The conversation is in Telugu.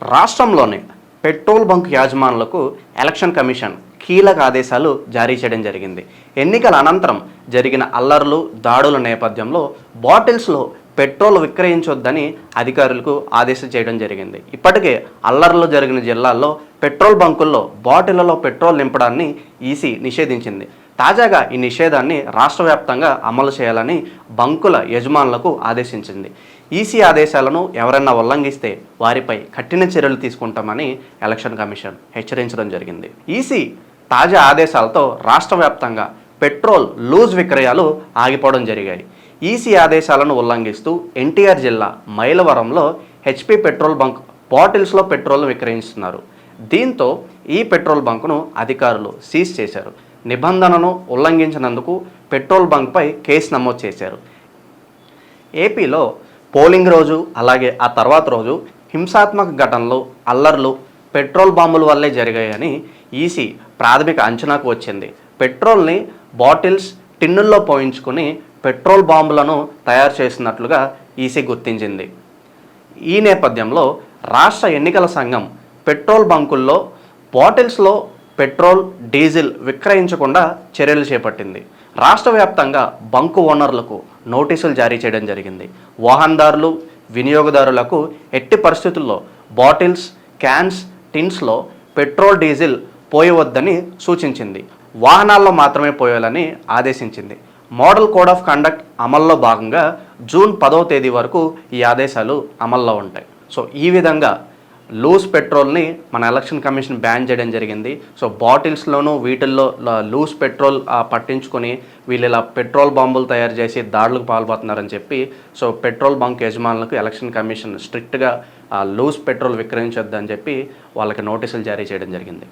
రాష్ట్రంలోని పెట్రోల్ బంక్ యాజమానులకు ఎలక్షన్ కమిషన్ కీలక ఆదేశాలు జారీ చేయడం జరిగింది. ఎన్నికల అనంతరం జరిగిన అల్లర్లు దాడుల నేపథ్యంలో బాటిల్స్లో పెట్రోల్ విక్రయించొద్దని అధికారులకు ఆదేశం చేయడం జరిగింది. ఇప్పటికే అల్లర్లు జరిగిన జిల్లాల్లో పెట్రోల్ బంకుల్లో బాటిళ్ళలో పెట్రోల్ నింపడాన్ని ఈసీ నిషేధించింది. తాజాగా ఈ నిషేధాన్ని రాష్ట్ర వ్యాప్తంగా అమలు చేయాలని బంకుల యజమానులకు ఆదేశించింది. ఈసీ ఆదేశాలను ఎవరైనా ఉల్లంఘిస్తే వారిపై కఠిన చర్యలు తీసుకుంటామని ఎలక్షన్ కమిషన్ హెచ్చరించడం జరిగింది. ఈసీ తాజా ఆదేశాలతో రాష్ట్ర వ్యాప్తంగా పెట్రోల్ లూజ్ విక్రయాలు ఆగిపోవడం జరిగాయి. ఈసీ ఆదేశాలను ఉల్లంఘిస్తూ ఎన్టీఆర్ జిల్లా మైలవరంలో హెచ్పి పెట్రోల్ బంక్ బాటిల్స్లో పెట్రోల్ విక్రయిస్తున్నారు. దీంతో ఈ పెట్రోల్ బంకును అధికారులు సీజ్ చేశారు. నిబంధనను ఉల్లంఘించినందుకు పెట్రోల్ బంక్పై కేసు నమోదు చేశారు. ఏపీలో పోలింగ్ రోజు అలాగే ఆ తర్వాత రోజు హింసాత్మక ఘటనలు అల్లర్లు పెట్రోల్ బాంబుల వల్లే జరిగాయని ఈసీ ప్రాథమిక అంచనాకు వచ్చింది. పెట్రోల్ని బాటిల్స్ టిన్నుల్లో పోయించుకుని పెట్రోల్ బాంబులను తయారు చేసినట్లుగా ఈసీ గుర్తించింది. ఈ నేపథ్యంలో రాష్ట్ర ఎన్నికల సంఘం పెట్రోల్ బంకుల్లో బాటిల్స్లో పెట్రోల్ డీజిల్ విక్రయించకుండా చర్యలు చేపట్టింది. రాష్ట్ర వ్యాప్తంగా బంకు ఓనర్లకు నోటీసులు జారీ చేయడం జరిగింది. వాహనదారులు వినియోగదారులకు ఎట్టి పరిస్థితుల్లో బాటిల్స్ క్యాన్స్ టిన్స్లో పెట్రోల్ డీజిల్ పోయవద్దని సూచించింది. వాహనాల్లో మాత్రమే పోయాలని ఆదేశించింది. మోడల్ కోడ్ ఆఫ్ కండక్ట్ అమల్లో భాగంగా జూన్ పదవ తేదీ వరకు ఈ ఆదేశాలు అమల్లో ఉంటాయి. సో ఈ విధంగా లూజ్ పెట్రోల్ని మన ఎలక్షన్ కమిషన్ బ్యాన్ చేయడం జరిగింది. సో బాటిల్స్లోనూ వీటిల్లో లూజ్ పెట్రోల్ పట్టించుకొని వీళ్ళు ఇలా పెట్రోల్ బాంబులు తయారు చేసి దాడులకు పాల్పడుతున్నారని చెప్పి సో పెట్రోల్ బంక్ యజమానులకు ఎలక్షన్ కమిషన్ స్ట్రిక్ట్గా లూజ్ పెట్రోల్ విక్రయించొద్దని చెప్పి వాళ్ళకి నోటీసులు జారీ చేయడం జరిగింది.